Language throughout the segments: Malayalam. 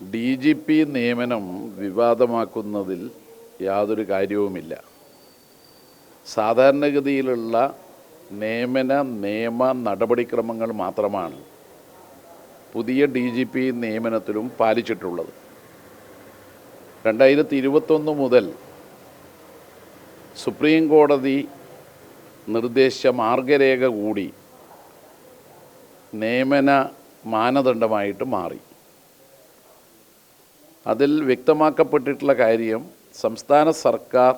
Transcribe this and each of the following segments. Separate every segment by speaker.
Speaker 1: ഡി ജി പി നിയമനം വിവാദമാക്കുന്നതിൽ യാതൊരു കാര്യവുമില്ല. സാധാരണഗതിയിലുള്ള നിയമന നിയമ നടപടിക്രമങ്ങൾ മാത്രമാണ് പുതിയ ഡി ജി പി നിയമനത്തിലും പാലിച്ചിട്ടുള്ളത്. രണ്ടായിരത്തി ഇരുപത്തൊന്ന് മുതൽ സുപ്രീം കോടതി നിർദ്ദേശ മാർഗരേഖ കൂടി നിയമന മാനദണ്ഡമായിട്ട് മാറി. അതിൽ വ്യക്തമാക്കപ്പെട്ടിട്ടുള്ള കാര്യം സംസ്ഥാന സർക്കാർ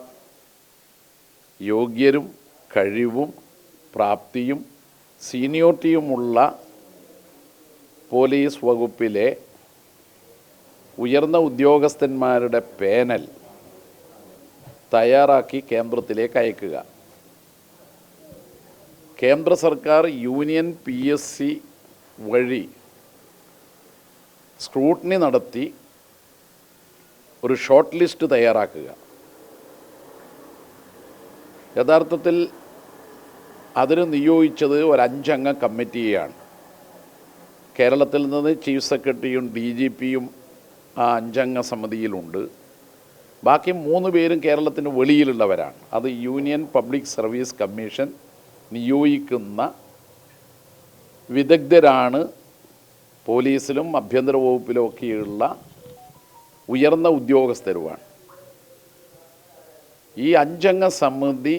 Speaker 1: യോഗ്യരും കഴിവും പ്രാപ്തിയും സീനിയോറിറ്റിയുമുള്ള പോലീസ് വകുപ്പിലെ ഉയർന്ന ഉദ്യോഗസ്ഥന്മാരുടെ പേനൽ തയ്യാറാക്കി കേന്ദ്രത്തിലേക്ക് അയക്കുക. കേന്ദ്ര സർക്കാർ യൂണിയൻ പി എസ് സി വഴി സ്ക്രൂട്ടിനി നടത്തി ഒരു ഷോർട്ട് ലിസ്റ്റ് തയ്യാറാക്കുക. യഥാർത്ഥത്തിൽ അതിന് നിയോഗിച്ചത് ഒരു അഞ്ചംഗ കമ്മിറ്റിയെയാണ് കേരളത്തിൽ നിന്ന് ചീഫ് സെക്രട്ടറിയും ഡി ജി പിയും ആ അഞ്ചംഗ സമിതിയിലുണ്ട്. ബാക്കി മൂന്ന് പേരും കേരളത്തിന് വെളിയിലുള്ളവരാണ്. അത് യൂണിയൻ പബ്ലിക് സർവീസ് കമ്മീഷൻ നിയോഗിക്കുന്ന വിദഗ്ധരാണ് പോലീസിലും ആഭ്യന്തര വകുപ്പിലും ഒക്കെയുള്ള ഉയർന്ന ഉദ്യോഗസ്ഥരുമാണ്. ഈ അഞ്ചംഗ സമിതി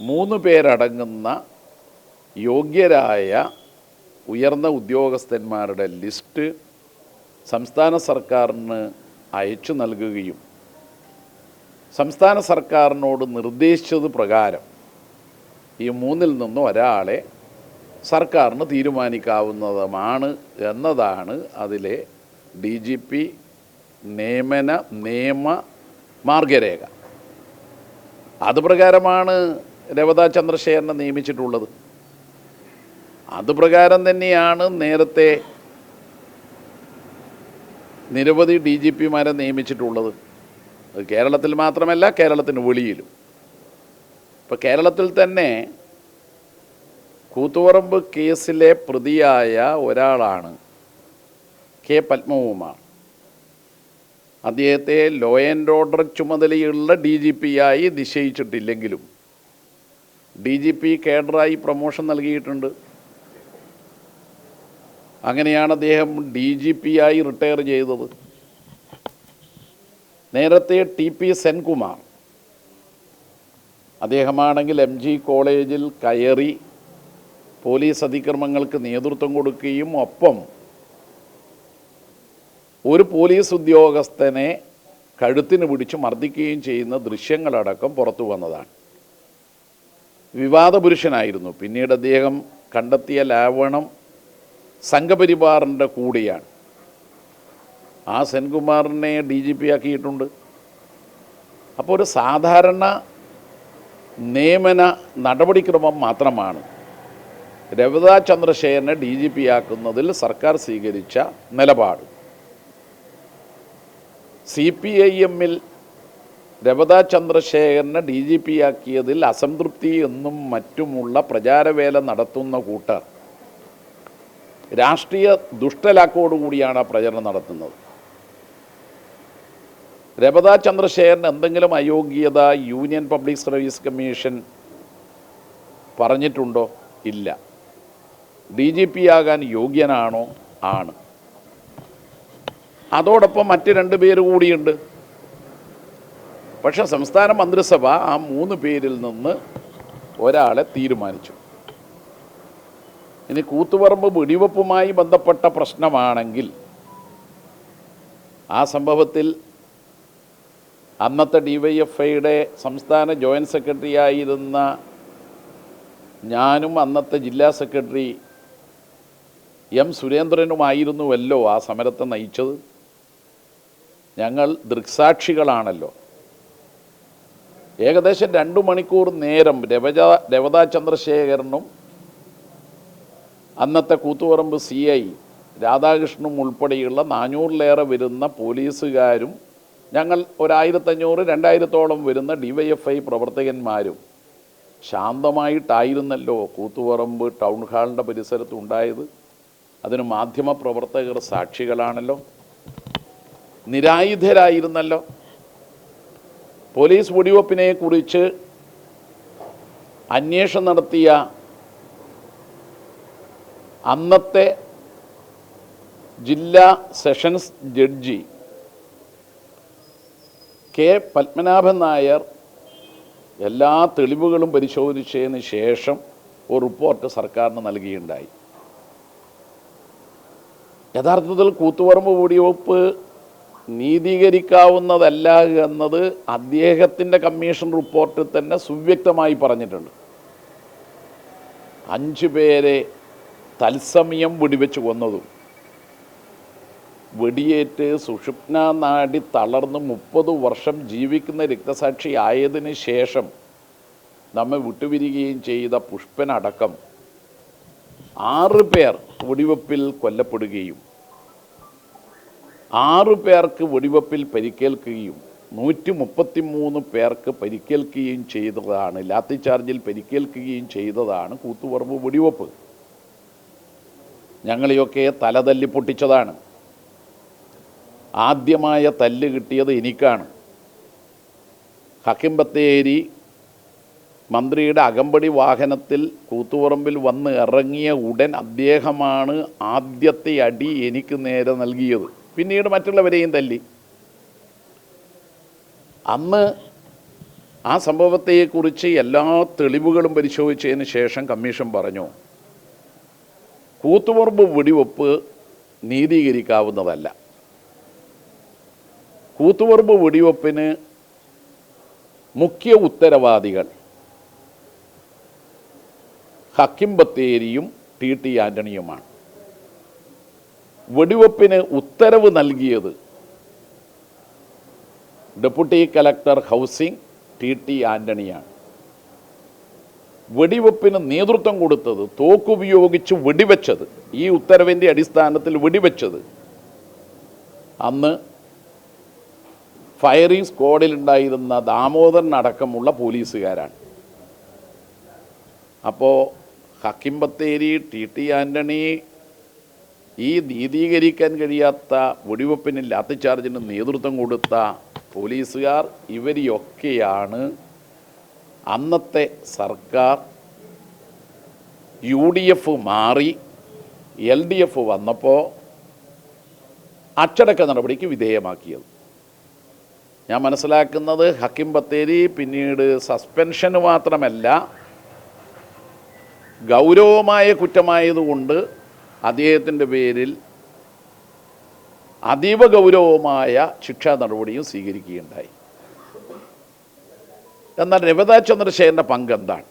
Speaker 1: മൂന്ന് പേരടങ്ങുന്ന യോഗ്യരായ ഉയർന്ന ഉദ്യോഗസ്ഥന്മാരുടെ ലിസ്റ്റ് സംസ്ഥാന സർക്കാരിന് അയച്ചു നൽകുകയും സംസ്ഥാന സർക്കാരിനോട് നിർദ്ദേശിച്ചത് പ്രകാരം ഈ മൂന്നിൽ നിന്നും ഒരാളെ സർക്കാരിന് തീരുമാനിക്കാവുന്നതുമാണ് എന്നതാണ് അതിലെ ഡി ജി പി നിയമന നിയമ മാർഗരേഖ. അത് പ്രകാരമാണ് രവത ചന്ദ്രശേഖരനെ നിയമിച്ചിട്ടുള്ളത്. അത് പ്രകാരം തന്നെയാണ് നേരത്തെ നിരവധി ഡി ജി പിമാരെ നിയമിച്ചിട്ടുള്ളത്. കേരളത്തിൽ മാത്രമല്ല കേരളത്തിന് വെളിയിലും. ഇപ്പോൾ കേരളത്തിൽ തന്നെ കൂത്തുപറമ്പ് കേസിലെ പ്രതിയായ ഒരാളാണ് കെ പത്മകുമാർ. അദ്ദേഹത്തെ ലോ ആൻഡ് ഓർഡർ ചുമതലയുള്ള ഡി ജി പി ആയി നിശ്ചയിച്ചിട്ടില്ലെങ്കിലും ഡി ജി പി കേഡറായി പ്രൊമോഷൻ നൽകിയിട്ടുണ്ട്. അങ്ങനെയാണ് അദ്ദേഹം ഡി ജി പി ആയി റിട്ടയർ ചെയ്തത്. നേരത്തെ ടി പി സെൻകുമാർ അദ്ദേഹമാണെങ്കിൽ എം ജി കോളേജിൽ കയറി പോലീസ് അതിക്രമങ്ങൾക്ക് നേതൃത്വം കൊടുക്കുകയും ഒപ്പം ഒരു പോലീസ് ഉദ്യോഗസ്ഥനെ കഴുത്തിന് പിടിച്ച് മർദ്ദിക്കുകയും ചെയ്യുന്ന ദൃശ്യങ്ങളടക്കം പുറത്തു വന്നതാണ്. വിവാദ പുരുഷനായിരുന്നു പിന്നീട് അദ്ദേഹം കണ്ടെത്തിയ ലാവണം സംഘപരിവാറിന്റെ കൂടിയാണ്. ആ സെൻകുമാറിനെ ഡി ജി പി ആക്കിയിട്ടുണ്ട്. അപ്പോൾ ഒരു സാധാരണ നിയമന നടപടിക്രമം മാത്രമാണ്. രവിതാ ചന്ദ്രശേഖരനെ ഡി ജി പി ആക്കുന്നതിൽ സർക്കാർ സ്വീകരിച്ച നിലപാട്. സി പി ഐ എമ്മിൽ രവത ചന്ദ്രശേഖരനെ ഡി ജി പി ആക്കിയതിൽ അസംതൃപ്തി എന്നും മറ്റുമുള്ള പ്രചാരവേല നടത്തുന്ന കൂട്ടർ. രാഷ്ട്രീയ ദുഷ്ടലാക്കോടുകൂടിയാണ് പ്രചരണം നടത്തുന്നത്. രവത ചന്ദ്രശേഖരൻ എന്തെങ്കിലും അയോഗ്യത യൂണിയൻ പബ്ലിക് സർവീസ് കമ്മീഷൻ പറഞ്ഞിട്ടുണ്ടോ? ഇല്ല. ഡി ജി പി ആകാൻ യോഗ്യനാണോ? ആണ്. അതോടൊപ്പം മറ്റ് രണ്ട് പേര് കൂടിയുണ്ട്. പക്ഷെ സംസ്ഥാന മന്ത്രിസഭ ആ മൂന്ന് പേരിൽ നിന്ന് ഒരാളെ തീരുമാനിച്ചു. ഇനി കൂത്തുപറമ്പ് വെടിവെപ്പുമായി ബന്ധപ്പെട്ട പ്രശ്നമാണെങ്കിൽ ആ സംഭവത്തിൽ അന്നത്തെ ഡി വൈ എഫ് ഐയുടെ സംസ്ഥാന ജോയിന്റ് സെക്രട്ടറി ആയിരുന്ന ഞാനും അന്നത്തെ ജില്ലാ സെക്രട്ടറി എം സുരേന്ദ്രനുമായിരുന്നുവല്ലോ ആ സമരത്തെ നയിച്ചത്? ഞങ്ങൾ ദൃക്സാക്ഷികളാണല്ലോ. ഏകദേശം രണ്ടു മണിക്കൂർ നേരം രവജ രവതാ ചന്ദ്രശേഖരനും അന്നത്തെ കൂത്തുപറമ്പ് സി ഐ രാധാകൃഷ്ണനും ഉൾപ്പെടെയുള്ള നാനൂറിലേറെ വരുന്ന പോലീസുകാരും ഞങ്ങൾ ഒരായിരത്തഞ്ഞൂറ് രണ്ടായിരത്തോളം വരുന്ന ഡിവൈഎഫ്ഐ പ്രവർത്തകന്മാരും ശാന്തമായിട്ടായിരുന്നല്ലോ കൂത്തുപറമ്പ് ടൗൺ ഹാളിന്റെ പരിസരത്ത് ഉണ്ടായത്. അതിന് മാധ്യമ പ്രവർത്തകർ സാക്ഷികളാണല്ലോ. നിരായുധരായിരുന്നല്ലോ. പോലീസ് വെടിവെപ്പിനെ കുറിച്ച് അന്വേഷണം നടത്തിയ അന്നത്തെ ജില്ലാ sessions judge K Padmanabhan Nair എല്ലാ തെളിവുകളും പരിശോധിച്ചതിന് ശേഷം ഒരു റിപ്പോർട്ട് സർക്കാരിന് നൽകിയുണ്ടായി. യഥാർത്ഥത്തിൽ കൂത്തുപറമ്പ് വെടിവെപ്പ് നീതീകരിക്കാവുന്നതല്ല എന്നത് അദ്ദേഹത്തിന്റെ കമ്മീഷൻ റിപ്പോർട്ടിൽ തന്നെ സുവ്യക്തമായി പറഞ്ഞിട്ടുണ്ട്. അഞ്ച് പേരെ തത്സമയം വെടിവെച്ച് കൊന്നതും വെടിയേറ്റ് സുഷുപ്ന നാടി തളർന്ന് മുപ്പത് വർഷം ജീവിക്കുന്ന രക്തസാക്ഷി ആയതിനു ശേഷം നമ്മെ വിട്ടുപിരികുകയും ചെയ്ത പുഷ്പനടക്കം ആറ് പേർ വെടിവെപ്പിൽ കൊല്ലപ്പെടുകയും ആറ് പേർക്ക് വെടിവെപ്പിൽ പരിക്കേൽക്കുകയും നൂറ്റി മുപ്പത്തി മൂന്ന് പേർക്ക് പരിക്കേൽക്കുകയും ചെയ്തതാണ്. ലാത്തി ചാർജിൽ പരിക്കേൽക്കുകയും ചെയ്തതാണ് കൂത്തുപറമ്പ് വെടിവെപ്പ്. ഞങ്ങളെയൊക്കെ തലതല്ലി പൊട്ടിച്ചതാണ്. ആദ്യമായ തല്ല് കിട്ടിയത് എനിക്കാണ്. ഹക്കിം ബത്തേരി മന്ത്രിയുടെ അകമ്പടി വാഹനത്തിൽ കൂത്തുപറമ്പിൽ വന്ന് ഇറങ്ങിയ ഉടൻ അദ്ദേഹമാണ് ആദ്യത്തെ അടി എനിക്ക് നേരെ നൽകിയത്. പിന്നീട് മറ്റുള്ളവരെയും തല്ലി. അന്ന് ആ സംഭവത്തെക്കുറിച്ച് എല്ലാ തെളിവുകളും പരിശോധിച്ചതിന് ശേഷം കമ്മീഷൻ പറഞ്ഞു കൂത്തുപറമ്പ് വെടിവെപ്പ് നീതീകരിക്കാവുന്നതല്ല. കൂത്തുപറമ്പ് വെടിവെപ്പിന് മുഖ്യ ഉത്തരവാദികൾ ഹക്കിം ബത്തേരിയും ടി ടി ആന്റണിയുമാണ് വെടിവെപ്പിന് ഉത്തരവ് നൽകിയത് deputy collector housing T T ആന്റണിയാണ് വെടിവെപ്പിന് നേതൃത്വം കൊടുത്തത് തോക്കുപയോഗിച്ച് വെടിവെച്ചത് ഈ ഉത്തരവിന്റെ അടിസ്ഥാനത്തിൽ വെടിവെച്ചത്. അന്ന് ഫയറിംഗ് സ്ക്വാഡിലുണ്ടായിരുന്ന ദാമോദരൻ അടക്കമുള്ള പോലീസുകാരാണ്. അപ്പോൾ ഹക്കിം ബത്തേരി ടി ടി ആന്റണി ഈ നീതീകരിക്കാൻ കഴിയാത്ത വെടിവെപ്പിന് ലാത്തിച്ചാർജിന് നേതൃത്വം കൊടുത്ത പോലീസുകാർ ഇവരെയൊക്കെയാണ് അന്നത്തെ സർക്കാർ. യു ഡി എഫ് മാറി എൽ ഡി എഫ് വന്നപ്പോൾ അച്ചടക്ക നടപടിക്ക് വിധേയമാക്കിയത്. ഞാൻ മനസ്സിലാക്കുന്നത് ഹക്കിം ബത്തേരി പിന്നീട് സസ്പെൻഷന് മാത്രമല്ല ഗൗരവമായ കുറ്റമായതുകൊണ്ട് അദ്ദേഹത്തിന്റെ പേരിൽ അതീവ ഗൗരവമായ ശിക്ഷാ നടപടിയും സ്വീകരിക്കുകയുണ്ടായി. എന്നാൽ രവത ചന്ദ്രശേഖരന്റെ പങ്ക് എന്താണ്?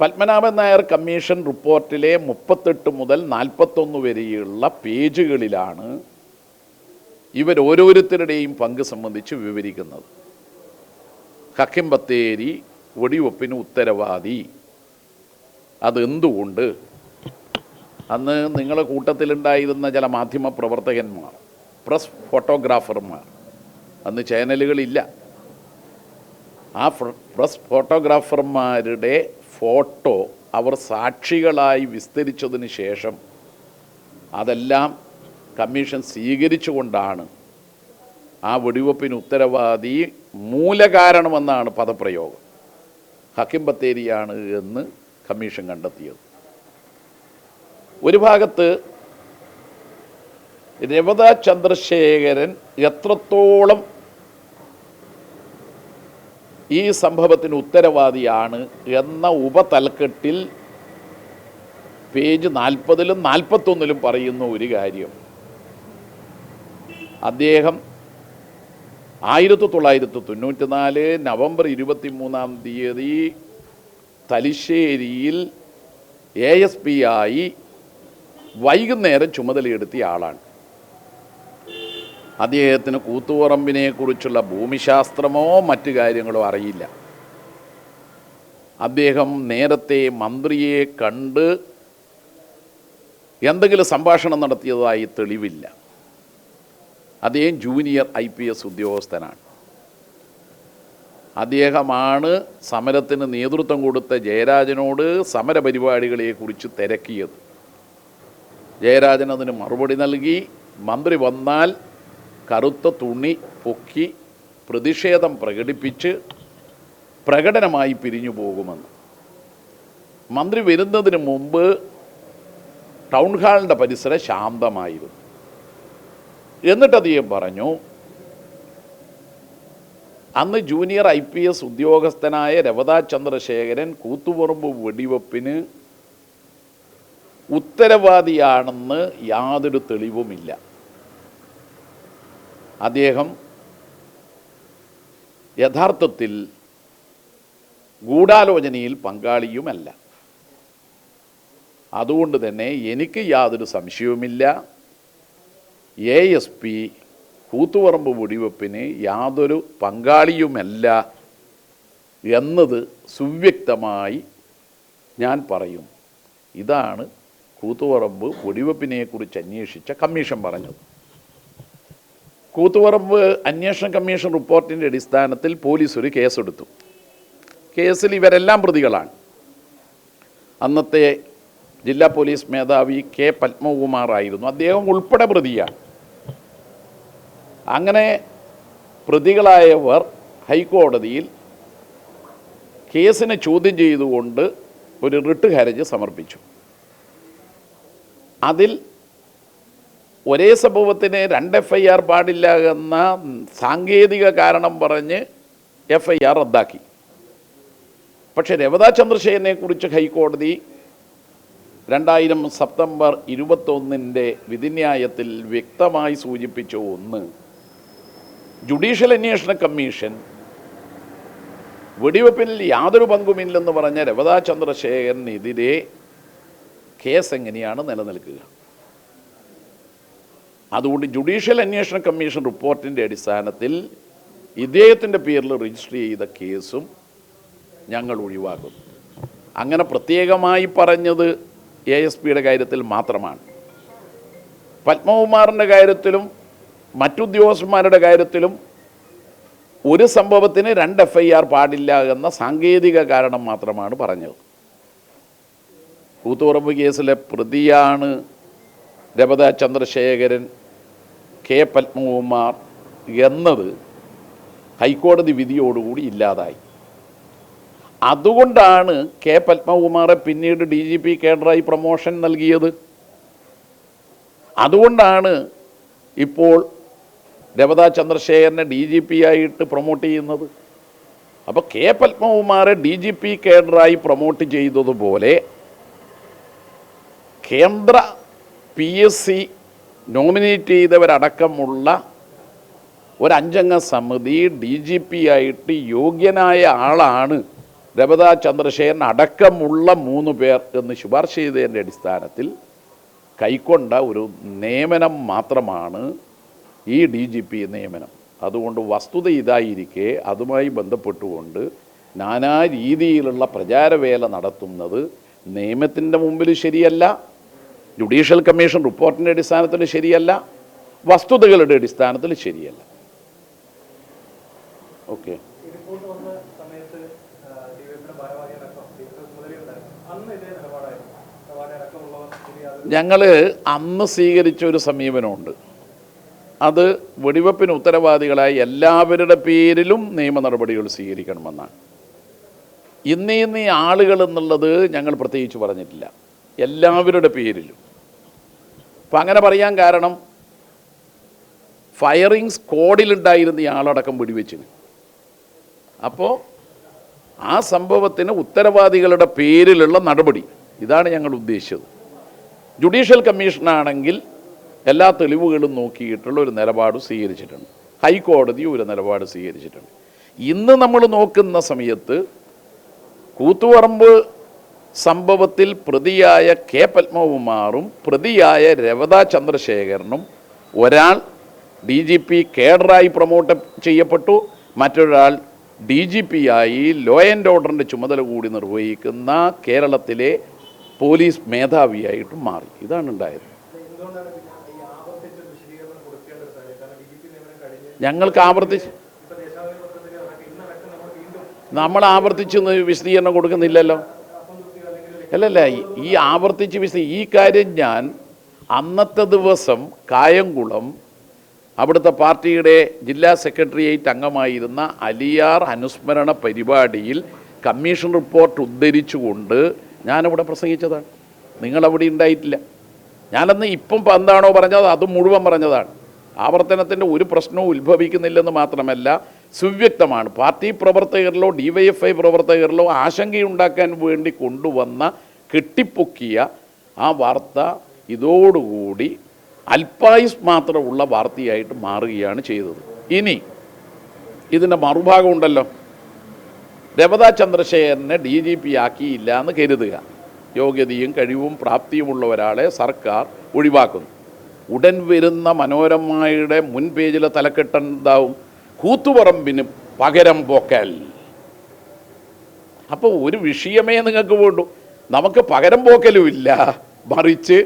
Speaker 1: പത്മനാഭൻ നായർ കമ്മീഷൻ റിപ്പോർട്ടിലെ മുപ്പത്തെട്ട് മുതൽ നാൽപ്പത്തൊന്ന് വരെയുള്ള പേജുകളിലാണ് ഇവരോരോരുത്തരുടെയും പങ്ക് സംബന്ധിച്ച് വിവരിക്കുന്നത്. ഹക്കിം ബത്തേരി വെടിവെപ്പിന് ഉത്തരവാദി. അതെന്തുകൊണ്ട്? അന്ന് നിങ്ങളുടെ കൂട്ടത്തിലുണ്ടായിരുന്ന ചില മാധ്യമ പ്രവർത്തകന്മാർ പ്രസ് ഫോട്ടോഗ്രാഫർമാർ അന്ന് ചാനലുകളില്ല. ആ പ്രസ് ഫോട്ടോഗ്രാഫർമാരുടെ ഫോട്ടോ അവർ സാക്ഷികളായി വിസ്തരിച്ചതിന് ശേഷം അതെല്ലാം കമ്മീഷൻ സ്വീകരിച്ചുകൊണ്ടാണ് ആ വെടിവെപ്പിന് ഉത്തരവാദി മൂലകാരണമെന്നാണ് പദപ്രയോഗം. ഹക്കിം ബത്തേരിയാണ് എന്ന് കമ്മീഷൻ കണ്ടെത്തിയത്. ഒരു ഭാഗത്ത് രവത ചന്ദ്രശേഖരൻ എത്രത്തോളം ഈ സംഭവത്തിന് ഉത്തരവാദിയാണ് എന്ന ഉപതലക്കെട്ടിൽ പേജ് നാൽപ്പതിലും നാൽപ്പത്തൊന്നിലും പറയുന്ന ഒരു കാര്യം. അദ്ദേഹം ആയിരത്തി തൊള്ളായിരത്തി തൊണ്ണൂറ്റി നാല് നവംബർ ഇരുപത്തി മൂന്നാം തീയതി തലശ്ശേരിയിൽ എ എസ് പി ആയി വൈകുന്നേരം ചുമതലയെടുത്തിയ ആളാണ്. അദ്ദേഹത്തിന് കൂത്തുപറമ്പിനെ കുറിച്ചുള്ള ഭൂമിശാസ്ത്രമോ മറ്റു കാര്യങ്ങളോ അറിയില്ല. അദ്ദേഹം നേരത്തെ മന്ത്രിയെ കണ്ട് എന്തെങ്കിലും സംഭാഷണം നടത്തിയതായി തെളിവില്ല. അദ്ദേഹം ജൂനിയർ ഐ പി എസ് ഉദ്യോഗസ്ഥനാണ്. അദ്ദേഹമാണ് സമരത്തിന് നേതൃത്വം കൊടുത്ത ജയരാജനോട് സമരപരിപാടികളെക്കുറിച്ച് തിരക്കിയത്. ജയരാജൻ അതിന് മറുപടി നൽകി മന്ത്രി വന്നാൽ കറുത്ത തുണി പൊക്കി പ്രതിഷേധം പ്രകടിപ്പിച്ച് പ്രകടനമായി പിരിഞ്ഞു പോകുമെന്ന്. മന്ത്രി വരുന്നതിന് മുമ്പ് ടൗൺ ഹാളിന്റെ പരിസരം ശാന്തമായിരുന്നു. എന്നിട്ട് അദ്ദേഹം പറഞ്ഞു അന്ന് ജൂനിയർ ഐ പി എസ് ഉദ്യോഗസ്ഥനായ രവതാ ചന്ദ്രശേഖരൻ കൂത്തുപറമ്പ് വെടിവെപ്പിന് ഉത്തരവാദിയാണെന്ന് യാതൊരു തെളിവുമില്ല. അദ്ദേഹം യഥാർത്ഥത്തിൽ ഗൂഢാലോചനയിൽ പങ്കാളിയുമല്ല. അതുകൊണ്ട് തന്നെ എനിക്ക് യാതൊരു സംശയവുമില്ല. എ എസ് പി കൂത്തുപറമ്പ് വെടിവെപ്പിന് യാതൊരു പങ്കാളിയുമല്ല എന്നത് സുവ്യക്തമായി ഞാൻ പറയും ഇതാണ് കൂത്തുപറമ്പ് വെടിവെപ്പിനെക്കുറിച്ച് അന്വേഷിച്ച കമ്മീഷൻ പറഞ്ഞത്. കൂത്തുപറമ്പ് അന്വേഷണ കമ്മീഷൻ റിപ്പോർട്ടിന്റെ അടിസ്ഥാനത്തിൽ പോലീസ് ഒരു കേസെടുത്തു. കേസിൽ ഇവരെല്ലാം പ്രതികളാണ്. അന്നത്തെ ജില്ലാ പോലീസ് മേധാവി കെ പത്മകുമാറായിരുന്നു അദ്ദേഹം ഉൾപ്പെടെ പ്രതിയാണ്. അങ്ങനെ പ്രതികളായവർ ഹൈക്കോടതിയിൽ കേസിനെ ചോദ്യം ചെയ്തുകൊണ്ട് ഒരു റിട്ട് ഹർജി സമർപ്പിച്ചു. അതിൽ ഒരേ സംഭവത്തിന് രണ്ട് എഫ് ഐ ആർ പാടില്ല എന്ന സാങ്കേതിക കാരണം പറഞ്ഞ് എഫ് ഐ ആർ റദ്ദാക്കി. പക്ഷേ രവതാ ചന്ദ്രശേഖരനെ കുറിച്ച് ഹൈക്കോടതി രണ്ടായിരം സെപ്റ്റംബർ ഇരുപത്തൊന്നിന്റെ വിധിന്യായത്തിൽ വ്യക്തമായി സൂചിപ്പിച്ച ഒന്ന് ജുഡീഷ്യൽ അന്വേഷണ കമ്മീഷൻ വെടിവെപ്പിൽ യാതൊരു പങ്കുമില്ലെന്ന് പറഞ്ഞ രവതാ ചന്ദ്രശേഖരനെതിരെ കേസ് എങ്ങനെയാണ് നിലനിൽക്കുക? അതുകൊണ്ട് ജുഡീഷ്യൽ അന്വേഷണ കമ്മീഷൻ റിപ്പോർട്ടിന്റെ അടിസ്ഥാനത്തിൽ ഇദ്ദേഹത്തിന്റെ പേരിൽ രജിസ്റ്റർ ചെയ്ത കേസും ഞങ്ങൾ ഒഴിവാക്കുന്നു അങ്ങനെ പ്രത്യേകമായി പറഞ്ഞത് എ എസ് പിയുടെ കാര്യത്തിൽ മാത്രമാണ്. പത്മകുമാറിന്റെ കാര്യത്തിലും മറ്റുദ്യോഗസ്ഥന്മാരുടെ കാര്യത്തിലും ഒരു സംഭവത്തിന് രണ്ട് എഫ് ഐ ആർ പാടില്ല എന്ന സാങ്കേതിക കാരണം മാത്രമാണ് പറഞ്ഞത്. കൂത്തുപറമ്പ് കേസിലെ പ്രതിയാണ് രമത ചന്ദ്രശേഖരൻ കെ പത്മകുമാർ എന്നത് ഹൈക്കോടതി വിധിയോടുകൂടി ഇല്ലാതായി. അതുകൊണ്ടാണ് കെ പത്മകുമാറെ പിന്നീട് ഡി ജി പി കേഡറായി പ്രൊമോഷൻ നൽകിയത്. അതുകൊണ്ടാണ് ഇപ്പോൾ രമതാ ചന്ദ്രശേഖരനെ ഡി ജി പി ആയിട്ട് പ്രൊമോട്ട് ചെയ്യുന്നത്. അപ്പോൾ കെ പത്മകുമാറെ ഡി ജി പി കേഡറായി പ്രൊമോട്ട് ചെയ്തതുപോലെ കേന്ദ്ര പി എസ് സി നോമിനേറ്റ് ചെയ്തവരടക്കമുള്ള ഒരഞ്ചംഗ സമിതി ഡി ജി പി ആയിട്ട് യോഗ്യനായ ആളാണ് രമതാ ചന്ദ്രശേഖരൻ. അടക്കമുള്ള മൂന്ന് പേർ എന്ന് ശുപാർശ ചെയ്തതിന്റെ അടിസ്ഥാനത്തിൽ കൈക്കൊണ്ട ഒരു നിയമനം മാത്രമാണ് ഈ ഡി ജി പി നിയമനം. അതുകൊണ്ട് വസ്തുത ഇതായിരിക്കെ അതുമായി ബന്ധപ്പെട്ടുകൊണ്ട് നാനാ രീതിയിലുള്ള പ്രചാരവേല നടത്തുന്നത് നിയമത്തിന്റെ മുമ്പിൽ ശരിയല്ല ജുഡീഷ്യൽ കമ്മീഷൻ റിപ്പോർട്ടിന്റെ അടിസ്ഥാനത്തിൽ ശരിയല്ല വസ്തുതകളുടെ അടിസ്ഥാനത്തിൽ ശരിയല്ല. ഓക്കെ. ഞങ്ങൾ അന്ന് സ്വീകരിച്ച ഒരു സമീപനമുണ്ട്. അത് വെടിവെപ്പിന് ഉത്തരവാദികളായ എല്ലാവരുടെ പേരിലും നിയമ നടപടികൾ സ്വീകരിക്കണമെന്നാണ്. ഇന്നീ ഇന്നീ ആളുകൾ എന്നുള്ളത് ഞങ്ങൾ പ്രത്യേകിച്ച് പറഞ്ഞിട്ടില്ല. എല്ലാവരുടെ പേരിലും. അപ്പം അങ്ങനെ പറയാൻ കാരണം ഫയറിംഗ് സ്ക്വാഡിലുണ്ടായിരുന്ന ഈ ആളടക്കം വെടിവെച്ചിന്. അപ്പോൾ ആ സംഭവത്തിന് ഉത്തരവാദികളുടെ പേരിലുള്ള നടപടി. ഇതാണ് ഞങ്ങൾ ഉദ്ദേശിച്ചത്. ജുഡീഷ്യൽ കമ്മീഷനാണെങ്കിൽ എല്ലാ തെളിവുകളും നോക്കിയിട്ടുള്ള ഒരു നിലപാട് സ്വീകരിച്ചിട്ടുണ്ട്. ഹൈക്കോടതി ഒരു നിലപാട് സ്വീകരിച്ചിട്ടുണ്ട്. ഇന്ന് നമ്മൾ നോക്കുന്ന സമയത്ത് കൂത്തുപറമ്പ് സംഭവത്തിൽ പ്രതിയായ കെ പത്മകുമാറും പ്രതിയായ രവത ചന്ദ്രശേഖരനും ഒരാൾ ഡി ജി പി കേഡറായി പ്രൊമോട്ട് ചെയ്യപ്പെട്ടു മറ്റൊരാൾ ഡി ജി പി ആയി ലോ ആൻഡ് ഓർഡറിന്റെ ചുമതല കൂടി നിർവഹിക്കുന്ന കേരളത്തിലെ പോലീസ് മേധാവിയായിട്ടും മാറി. ഇതാണ് ഉണ്ടായത്
Speaker 2: എന്തുകൊണ്ടാണ് പിന്നെ ഈ ആവർത്തിച്ച് വിശദീകരണം കൊടുക്കേണ്ട ഒരു കാര്യം കാരണം ഡി ജി പി നിയമനം കഴിഞ്ഞ്
Speaker 1: ഞങ്ങൾക്ക് ആവർത്തിച്ച്
Speaker 2: നമ്മൾ
Speaker 1: ആവർത്തിച്ച് വിശദീകരണം കൊടുക്കുന്നില്ലല്ലോ. അല്ലല്ല ഈ- ആവർത്തിച്ച് വിശദീ ഈ കാര്യം ഞാൻ അന്നത്തെ ദിവസം കായംകുളം അവിടുത്തെ പാർട്ടിയുടെ ജില്ലാ സെക്രട്ടേറിയറ്റ് അംഗമായിരുന്ന അലിയാർ അനുസ്മരണ പരിപാടിയിൽ കമ്മീഷൻ റിപ്പോർട്ട് ഉദ്ധരിച്ചുകൊണ്ട് ഞാനവിടെ പ്രസംഗിച്ചതാണ്. നിങ്ങളവിടെ ഉണ്ടായിട്ടില്ല. ഞാനന്ന് ഇപ്പം എന്താണോ പറഞ്ഞത്? അത് മുഴുവൻ പറഞ്ഞതാണ്. ആവർത്തനത്തിന്റെ ഒരു പ്രശ്നവും ഉത്ഭവിക്കുന്നില്ലെന്ന് മാത്രമല്ല സുവ്യക്തമാണ്. പാർട്ടി പ്രവർത്തകരിലോ ഡിവൈഎഫ്ഐ പ്രവർത്തകരിലോ ആശങ്കയുണ്ടാക്കാൻ വേണ്ടി കൊണ്ടുവന്ന കെട്ടിപ്പൊക്കിയ ആ വാർത്ത ഇതോടുകൂടി അൽപായുസ് മാത്രമുള്ള വാർത്തയായിട്ട് മാറുകയാണ് ചെയ്തത്. ഇനി ഇതിന്റെ മറുഭാഗം ഉണ്ടല്ലോ. രമതാ ചന്ദ്രശേഖരനെ ഡി ജി പി ആക്കിയില്ല എന്ന് കരുതുക. യോഗ്യതയും കഴിവും പ്രാപ്തിയുമുള്ള ഒരാളെ സർക്കാർ ഒഴിവാക്കുന്നു. ഉടൻ വരുന്ന മനോരമയുടെ മുൻ പേജിലെ തലക്കെട്ടുണ്ടാവും കൂത്തുപറമ്പിന് പകരം പോക്കൽ. അപ്പോൾ ഒരു വിഷയമേ നിങ്ങൾക്ക് വേണ്ടു. നമുക്ക് പകരം പോക്കലുമില്ല. മറിച്ച്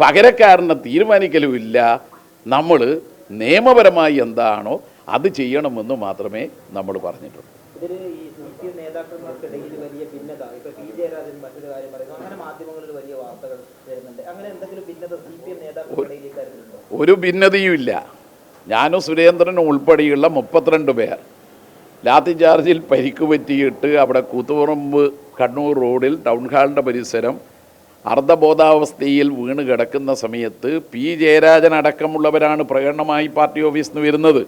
Speaker 1: പകരക്കാരനെ തീരുമാനിക്കലുമില്ല. നമ്മൾ നിയമപരമായി എന്താണോ അത് ചെയ്യണമെന്ന് മാത്രമേ നമ്മൾ പറഞ്ഞിട്ടുള്ളൂ.
Speaker 3: ഈ വലിയ മറ്റൊരു പറയുന്നു അങ്ങനെ മാധ്യമങ്ങളിൽ വലിയ വാർത്തകൾ വരുന്നുണ്ട് അങ്ങനെ എന്തെങ്കിലും ഭിന്നത സി പി എം നേതാക്കൾക്കിടയിൽ ഇക്കാര്യത്തിലുണ്ടോ
Speaker 1: ഒരു ഭിന്നതയുമില്ല. ഞാനും സുരേന്ദ്രനും ഉൾപ്പെടെയുള്ള മുപ്പത്തിരണ്ട് പേർ ലാത്തി ചാർജിൽ പരിക്ക് പറ്റിയിട്ട് അവിടെ കൂത്തുപറമ്പ് കണ്ണൂർ റോഡിൽ ടൗൺ ഹാളിന്റെ പരിസരം അർദ്ധബോധാവസ്ഥയിൽ വീണ് കിടക്കുന്ന സമയത്ത് പി ജയരാജൻ അടക്കമുള്ളവരാണ് പ്രകടനമായി പാർട്ടി ഓഫീസിൽ നിന്ന് വരുന്നത്.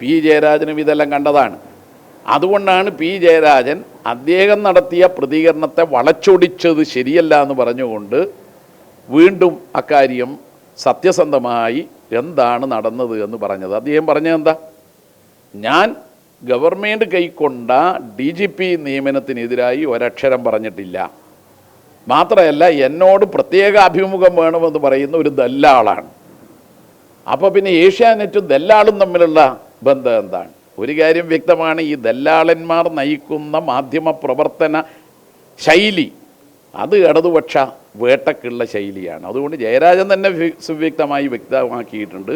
Speaker 1: പി ജയരാജനും ഇതെല്ലാം കണ്ടതാണ്. അതുകൊണ്ടാണ് പി ജയരാജൻ അദ്ദേഹം നടത്തിയ പ്രതികരണത്തെ വളച്ചൊടിച്ചത് ശരിയല്ല എന്ന് പറഞ്ഞുകൊണ്ട് വീണ്ടും അക്കാര്യം സത്യസന്ധമായി എന്താണ് നടന്നത് എന്ന് പറഞ്ഞത്. അദ്ദേഹം പറഞ്ഞത് എന്താ? ഞാൻ ഗവൺമെന്റ് കൈക്കൊണ്ട ഡി ജി പി നിയമനത്തിനെതിരായി ഒരക്ഷരം പറഞ്ഞിട്ടില്ല. മാത്രമല്ല എന്നോട് പ്രത്യേക അഭിമുഖം വേണമെന്ന് പറയുന്ന ഒരു ദല്ലാളാണ്. അപ്പോൾ പിന്നെ ഏഷ്യാനെറ്റും ദല്ലാളും തമ്മിലുള്ള ബന്ധം എന്താണ്? ഒരു കാര്യം വ്യക്തമാണ് ഈ ദല്ലാളന്മാർ നയിക്കുന്ന മാധ്യമ പ്രവർത്തന ശൈലി അത് ഇടതുപക്ഷ വേട്ടക്കുള്ള ശൈലിയാണ്. അതുകൊണ്ട് ജയരാജൻ തന്നെ സുവ്യക്തമായി വ്യക്തമാക്കിയിട്ടുണ്ട്.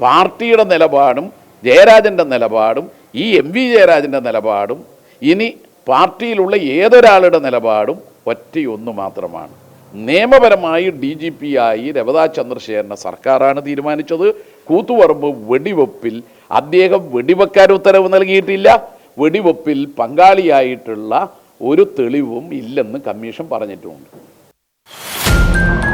Speaker 1: പാർട്ടിയുടെ നിലപാടും ജയരാജന്റെ നിലപാടും ഈ എം വി ജയരാജന്റെ നിലപാടും ഇനി പാർട്ടിയിലുള്ള ഏതൊരാളുടെ നിലപാടും ഒറ്റയൊന്നു മാത്രമാണ്. നിയമപരമായി ഡി ജി പി ആയി രവതാ ചന്ദ്രശേഖരനെ സർക്കാരാണ് തീരുമാനിച്ചത്. കൂത്തുപറമ്പ് വെടിവെപ്പിൽ അദ്ദേഹം വെടിവെക്കാൻ ഉത്തരവ് നൽകിയിട്ടില്ല. വെടിവെപ്പിൽ പങ്കാളിയായിട്ടുള്ള ഒരു തെളിവും ഇല്ലെന്ന് കമ്മീഷൻ പറഞ്ഞിട്ടുമുണ്ട് you